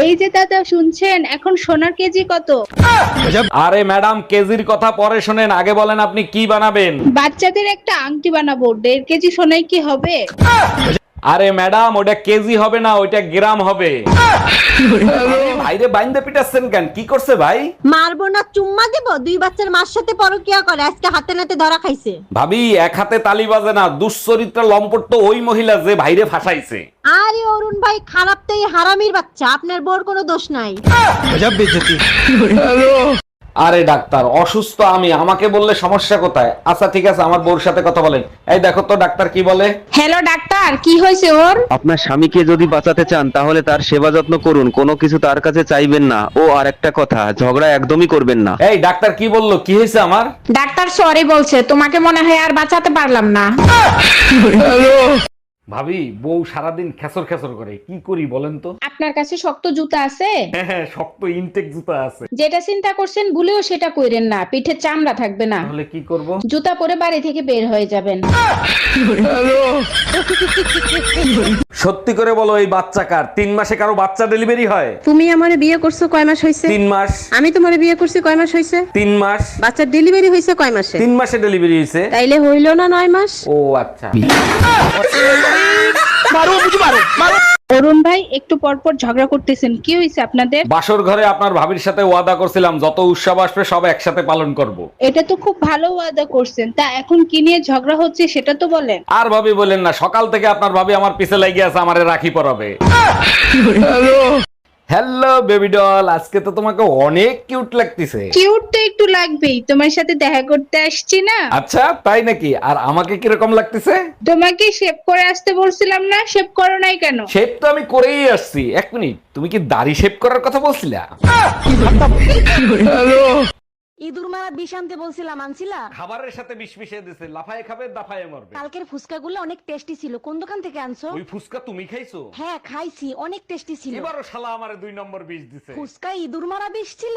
এই যে দাদা শুনছেন এখন সোনার কেজি কত? আরে ম্যাডাম কেজির কথা পরে শোনেন আগে বলেন আপনি কি বানাবেন? বাচ্চাদের একটা আংটি বানাবো দেড় কেজি সোনায় কি হবে? আরে ম্যাডাম ওটা কেজি হবে না ওইটা গ্রাম হবে। ভাইরে বাইন্দে পিটাচ্ছেন কেন? কি করছে ভাই? মারবো না চুম্মা দেব? দুই বাচ্চার মার সাথে পরকিয়া করে আজকে হাতে নাতে ধরা খাইছে। ভাবি এক হাতে তালি বাজে না দুশ্চরিত্রা লম্পট তো ওই মহিলা যে ভাইরে ফাঁসাইছে। আরে অরুণ ভাই খারাপ তো এই হারামির বাচ্চা আপনার বোর কোনো দোষ নাই। আরে ডাক্তার অসুস্থ আমি আমাকে বললে সমস্যা কোথায়? আচ্ছা ঠিক আছে আমার বউর সাথে কথা বলেন। এই দেখো তো ডাক্তার কি বলে? হ্যালো ডাক্তার কি হয়েছে ওর? আপনার স্বামীকে যদি বাঁচাতে চান তাহলে তার সেবা যত্ন করুন। কোনো কিছু তার কাছে চাইবেন না। ও আর একটা কথা ঝগড়া একদমই করবেন না। এই ডাক্তার কি বলল? কি হয়েছে আমার? ডাক্তার সরি বলছে তোমাকে মনে হয় আর বাঁচাতে পারলাম না। ভাবি বউ সারাদিন খেসর খেসর করে কি করি বলেন তো? আপনার কাছে শক্ত জুতা আছে? হ্যাঁ হ্যাঁ শক্ত ইনটেক জুতা আছে। যেটা চিন্তা করছেন ভুলেও সেটা কইরেন না পিঠে চামড়া থাকবে না। তাহলে কি করব? জুতা পরে বাড়ি থেকে বের হয়ে যাবেন। সত্যি করে বলো এই বাচ্চা কার? তিন মাসে কারও বাচ্চা ডেলিভারি হয়? তুমি আমারে বিয়ে করছ কয় মাস হয়েছে তিন মাস। আমি তোমারে বিয়ে করছি কয় মাস হয়েছে তিন মাস। বাচ্চার ডেলিভারি হয়েছে কয় মাসে? তিন মাসে ডেলিভারি হয়েছে তাইলে হইল না নয় মাস? ও আচ্ছা। অরুণ ভাই একটু পর পর ঝগড়া করতেছেন। কি হয়েছে আপনাদের? বাসর ঘরে আপনার ভাবির সাথে ওয়াদা করছিলাম যত উৎসব আসবে সব একসাথে পালন করব। এটা তো খুব ভালো ওয়াদা করছেন। তা এখন কি নিয়ে ঝগড়া হচ্ছে সেটা তো বলেন। আর ভাবি বলেন না সকাল থেকে আপনার ভাবি আমার পিছে লাগিয়ে আছে আমারে রাখি পরাবে। হ্যালো বেবি ডল আজকে তো তোমাকে অনেক কিউট লাগতেছে। কিউট তো একটু লাগবেই। তোমার সাথে দেখা করতে আসছি না। আচ্ছা তাই নাকি? আর আমাকে কীরকম লাগতেছে? তোমাকে শেভ করে আসতে বলছিলাম না শেভ করো নাই কেন? শেপ তো আমি করেই আসছি। এক মিনিট তুমি কি দাড়ি শেপ করার কথা বলছিলা? ইঁদুর মারা বিষ আনতে বলছিলাম আনছিলা? খাবারের সাথে বিষ মিশিয়ে দিছে লাফায় খাবে দাফায় মরবে। কালকের ফুচকাগুলো অনেক টেস্টি ছিল। কোন দোকান থেকে আনছো? ওই ফুচকা তুমি খাইছো? হ্যাঁ খাইছি অনেক টেস্টি ছিল। এবারও শালা আমারে দুই নম্বর বিষ দিছে। ফুচকা ইঁদুর মারা বিষ ছিল?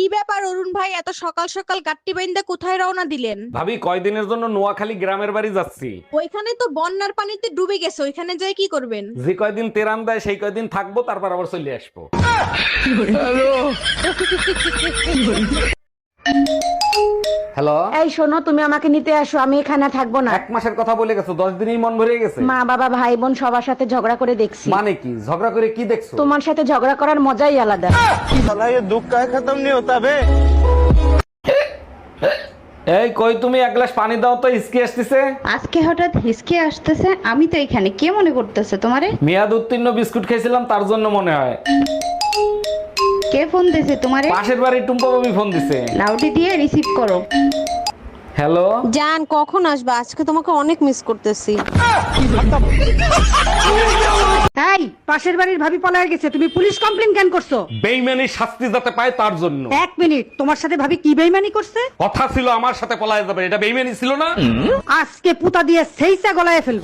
কি ব্যাপার অরুণ ভাই? এত সকাল সকাল গাট্টি বাইন্দা কোথায় রওনা দিলেন? ভাবি কয়দিনের জন্য নোয়াখালী গ্রামের বাড়ি যাচ্ছি। ওইখানে তো বন্যার পানিতে ডুবে গেছে ওইখানে যাই কি করবেন? যে কয়দিন তেরান দেয় সেই কয়দিন থাকব তারপর আবার চলে আসব। হ্যালো এই শোনো তুমি আমাকে নিতে আসো আমি এখানে থাকব না। এক মাসের কথা বলে গেছো দশ দিনই মন ভরে গেছে? মা বাবা ভাই বোন সবার সাথে ঝগড়া করে দেখছি। মানে কি? ঝগড়া করে কি দেখছ? তোমার সাথে ঝগড়া করার মজাই আলাদা। এই কই তুমি? এক গ্লাস পানি দাও তো ইসকি আসতেছে। আজকে হঠাৎ হিসকে আসতেছে আমি তো এখানে কে মনে করতেছে তোমারে? মেয়াদ উত্তীর্ণ বিস্কুট খেয়েছিলাম তার জন্য মনে হয়। কে ফোন দিছে তোমারে? পাশের বাড়ির টুম্পা বাবি ফোন দিছে। লাউডি দিয়ে রিসিভ করো। হ্যালো জান কখন আসবা? আজকে তোমাকে অনেক মিস করতেছি। এই পাশের বাড়ির ভাবি পলায় গেছে। তুমি পুলিশ কমপ্লেন কেন করছ? বেইমানি শাস্তি যাতে পায় তার জন্য। এক মিনিট তোমার সাথে ভাবি কি বেইমানি করছে? কথা ছিল আমার সাথে পলায় যাবে এটা বেইমানি ছিল না? আজকে পুতা দিয়ে সেইসা গলায় ফেলব।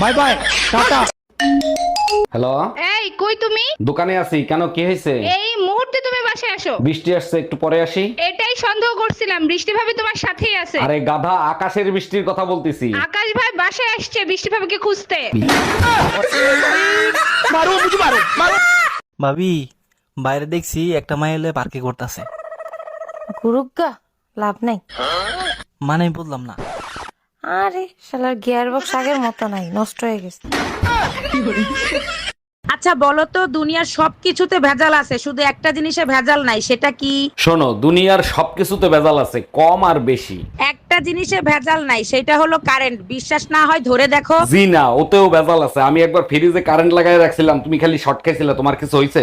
Bye bye tata. হ্যালো এই কই তুমি? দোকানে আছি। কেন কি হয়েছে? এই মুহূর্তে তুমি বাসায় আসো। বৃষ্টি আসছে একটু পরে আসি। এটাই সন্দেহ করছিলাম বৃষ্টি ভাবি তোমার সাথেই আছে। আরে গাধা আকাশের বৃষ্টির কথা বলতেছি। আকাশ ভাই বাসায় আসছে বৃষ্টি ভাবিকে খুঁজতে। মারো বুঝি মারো ভাবি বাইরে দেখছি একটা মাই এলে পার্কে করতেছে। গুরুগা লাভ নাই। মানে বললাম না। আরে শালার গিয়ার বক্স আগের মতো নাই নষ্ট হয়ে গেছে। আচ্ছা বলো তো দুনিয়ার সবকিছুতে ভেজাল আছে শুধু একটা জিনিসে ভেজাল নাই সেটা কি? শোনো দুনিয়ার সবকিছুতে ভেজাল আছে কম আর বেশি। একটা জিনিসে ভেজাল নাই সেটা হলো কারেন্ট। বিশ্বাস না হয় ধরে দেখো। জি না ওতেও ভেজাল আছে। আমি একবার ফ্রিজে কারেন্ট লাগাই রাখছিলাম তুমি খালি শর্ট খাইছিলে তোমার কিছু হয়েছে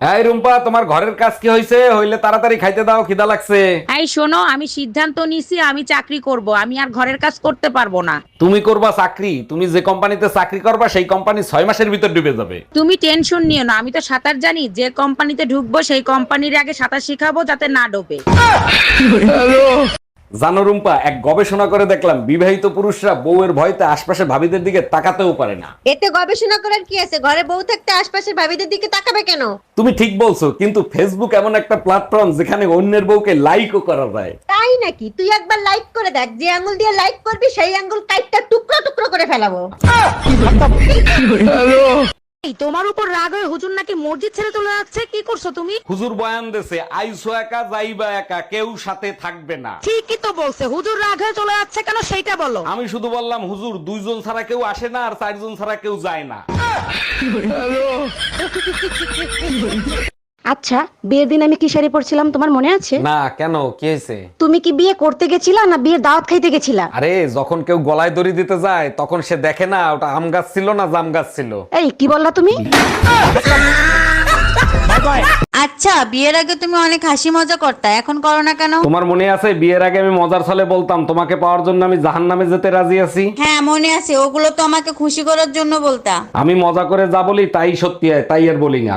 এই রুম্পা তোমার ঘরের কাজ কি হয়েছে হইলে তাড়াতাড়ি খাইতে দাও খিদা লাগছে। এই শোনো আমি সিদ্ধান্ত নিছি আমি চাকরি করব। আমি আর ঘরের কাজ করতে পারব না। তুমি করবা চাকরি তুমি যে কোম্পানিতে চাকরি করবা সেই কোম্পানি ছয় মাসের ভিতর ডুবে যাবে। তুমি টেনশন নিও না আমি তো সাঁতার জানি যে কোম্পানিতে ঢুকবো সেই কোম্পানির আগে সাঁতার শিখাবো যাতে না ডোবে। জানো রুম্পা এক গবেষণা করে দেখলাম বিবাহিত পুরুষরা বউয়ের ভয়তে আশপাশে ভাবিদের দিকে তাকাতেও পারে না। এতে গবেষণা করার কি আছে? ঘরে বউ থাকতে আশপাশের ভাবিদের দিকে তাকাবে কেন? তুমি ঠিক বলছো কিন্তু ফেসবুক এমন একটা প্ল্যাটফর্ম যেখানে অন্যের বউকে লাইকও করা যায়। তাই নাকি? তুই একবার লাইক করে দেখ যে আঙ্গুল দিয়ে লাইক করবি সেই আঙ্গুল কাইটটা টুকরো টুকরো করে ফেলাবো। এই, তোমার উপর রাগ হয়ে হুজুর নাকি মসজিদ ছেড়ে চলে যাচ্ছে? কি করছ তুমি? হুজুর বয়ান দেছে আইসো একা যাইবা একা কেউ সাথে থাকবে না। ঠিকই তো বলছে হুজুর রাগ হয়ে চলে যাচ্ছে কেন সেইটা বলো। আমি শুধু বললাম হুজুর দুইজন ছাড়া কেউ আসে না আর চারজন ছাড়া কেউ যায় না। আচ্ছা বিয়ের দিন আমি কি শাড়ি পরছিলাম তোমার মনে আছে? না কেন? কি হয়েছে? তুমি কি বিয়ে করতে গেছিলা না বিয়ের দাওয়াত খাইতে গেছিলা? আরে যখন কেউ গলায় দড়ি দিতে যায় তখন সে দেখে না ওটা আম গাছ ছিল না জাম গাছ ছিল। এই কি বললা তুমি? আচ্ছা বিয়ের আগে তুমি অনেক হাসি মজা করতা এখন করো না কেন? তোমার মনে আছে বিয়ের আগে আমি মজার ছলে বলতাম তোমাকে পাওয়ার জন্য আমি জাহান নামে যেতে রাজি আছি? হ্যাঁ মনে আছে ওগুলো তো আমাকে খুশি করার জন্য বলতা। আমি মজা করে যা বলি তাই সত্যি হয় তাই আর বলি না।